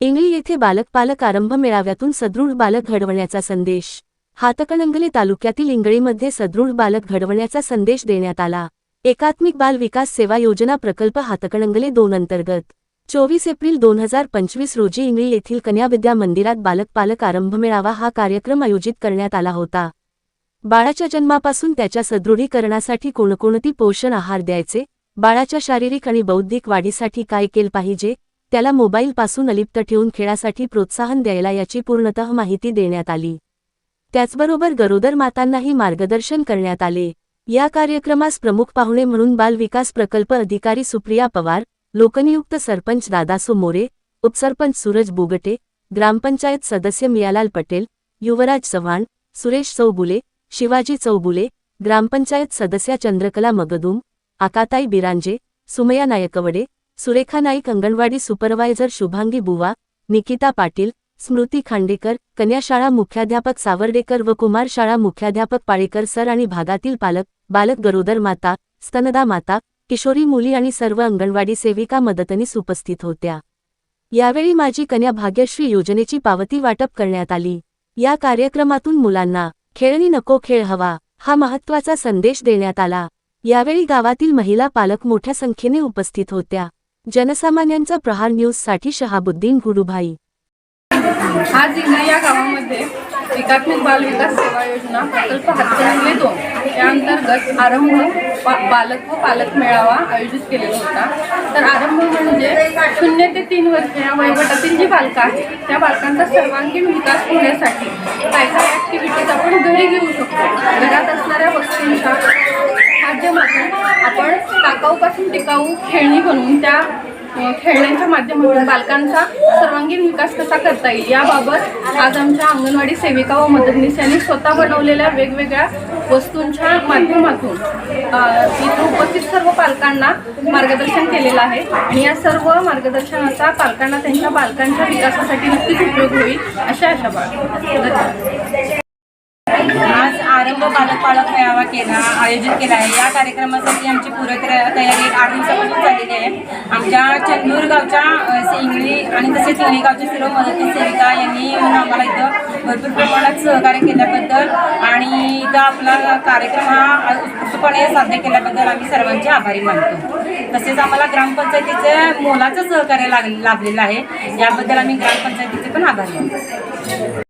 इंगळी येथे बालक पालक आरंभ मेळाव्यातून सदृढ बालक घडवण्याचा संदेश. हातकणंगले तालुक्यातील इंगळीमध्ये सदृढ बालक घडवण्याचा संदेश देण्यात आला. एकात्मिक बाल विकास सेवा योजना प्रकल्प हातकणंगले दोन अंतर्गत. चोवीस एप्रिल दोन हजार पंचवीस रोजी इंगळी येथील कन्या विद्या मंदिरात बालक पालक आरंभ मेळावा हा कार्यक्रम आयोजित करण्यात आला होता. बाळाच्या जन्मापासून त्याच्या सदृढीकरणासाठी कोणकोणती पोषण आहार द्यायचे बाळाच्या शारीरिक आणि बौद्धिक वाढीसाठी काय केलं पाहिजे त्याला मोबाईलपासून अलिप्त ठेवून खेळासाठी प्रोत्साहन द्यायला याची पूर्णतः माहिती देण्यात आली. त्याचबरोबर गरोदर मातांनाही मार्गदर्शन करण्यात आले. या कार्यक्रमास प्रमुख पाहुणे म्हणून बालविकास प्रकल्प अधिकारी सुप्रिया पवार लोकनियुक्त सरपंच दादासो मोरे उपसरपंच सूरज बोगटे ग्रामपंचायत सदस्य मियालाल पटेल युवराज चव्हाण सुरेश चौबुले शिवाजी चौबुले ग्रामपंचायत सदस्या चंद्रकला मगदूम आकाताई बिरांजे सुमया नायकवडे सुरेखा नाईक अंगणवाडी सुपरवायझर शुभांगी बुवा निकिता पाटील स्मृती खांडेकर कन्या शाळा मुख्याध्यापक सावर्डेकर व कुमार शाळा मुख्याध्यापक पाळेकर सर आणि भागातील पालक बालक गरोदर माता स्तनदा माता किशोरी मुली आणि सर्व अंगणवाडी सेविका मदतनीस उपस्थित होत्या. यावेळी माझी कन्या भाग्यश्री योजनेची पावती वाटप करण्यात आली. या कार्यक्रमातून मुलांना खेळणी नको खेळ हवा हा महत्त्वाचा संदेश देण्यात आला. यावेळी गावातील महिला पालक मोठ्या संख्येने उपस्थित होत्या. जनसामान्यांचा प्रहार न्यूजसाठी शहाबुद्दीन गुरुभाई. आज इंगळी या गावामध्ये एकात्मिक बाल विकास सेवा योजना प्रकल्प हातकणंगले दोन या अंतर्गत आरंभ बालक व पालक मेळावा आयोजित केलेला होता. तर आरंभ म्हणजे शून्य ते तीन वर्ष या वयोगटातील जी बालकं आहेत त्या बालकांचा सर्वांगीण विकास होण्यासाठी काय काय ॲक्टिव्हिटीज आपण घरी घेऊ शकतो. घरात असणाऱ्या वस्तूंच्या माध्यमात टाकाऊपासून टिकाऊ खेळणी बनवून त्या खेळण्यांच्या माध्यमातून बालकांचा सर्वांगीण विकास कसा करता येईल याबाबत आज आमच्या अंगणवाडी सेविका व मदतनीस यांनी स्वतः बनवलेल्या वेगवेगळ्या वस्तूंच्या माध्यमातून इथं उपस्थित सर्व पालकांना मार्गदर्शन केलेलं आहे. आणि या सर्व मार्गदर्शनाचा पालकांना त्यांच्या बालकांच्या विकासासाठी नक्कीच उपयोग होईल अशा आशा बाळ आज आरंभ बालक पालक केला आयोजित केला आहे. या कार्यक्रमासाठी आमची पूर्व तयारी आठ दिवसापासून झालेली आहे. आमच्या चंदूर गावच्या अ, आणि तसेच इंगळी गावच्या सर्व मदती सेविका यांनी येऊन आम्हाला इथं भरपूर प्रमाणात सहकार्य केल्याबद्दल आणि इथं आपला कार्यक्रम हा उत्सुकपणे साध्य केल्याबद्दल आम्ही सर्वांचे आभारी मानतो. तसेच आम्हाला ग्रामपंचायतीचं मोलाचं सहकार्य लाग लाभलेलं आहे. याबद्दल आम्ही ग्रामपंचायतीचे पण आभारी मानतो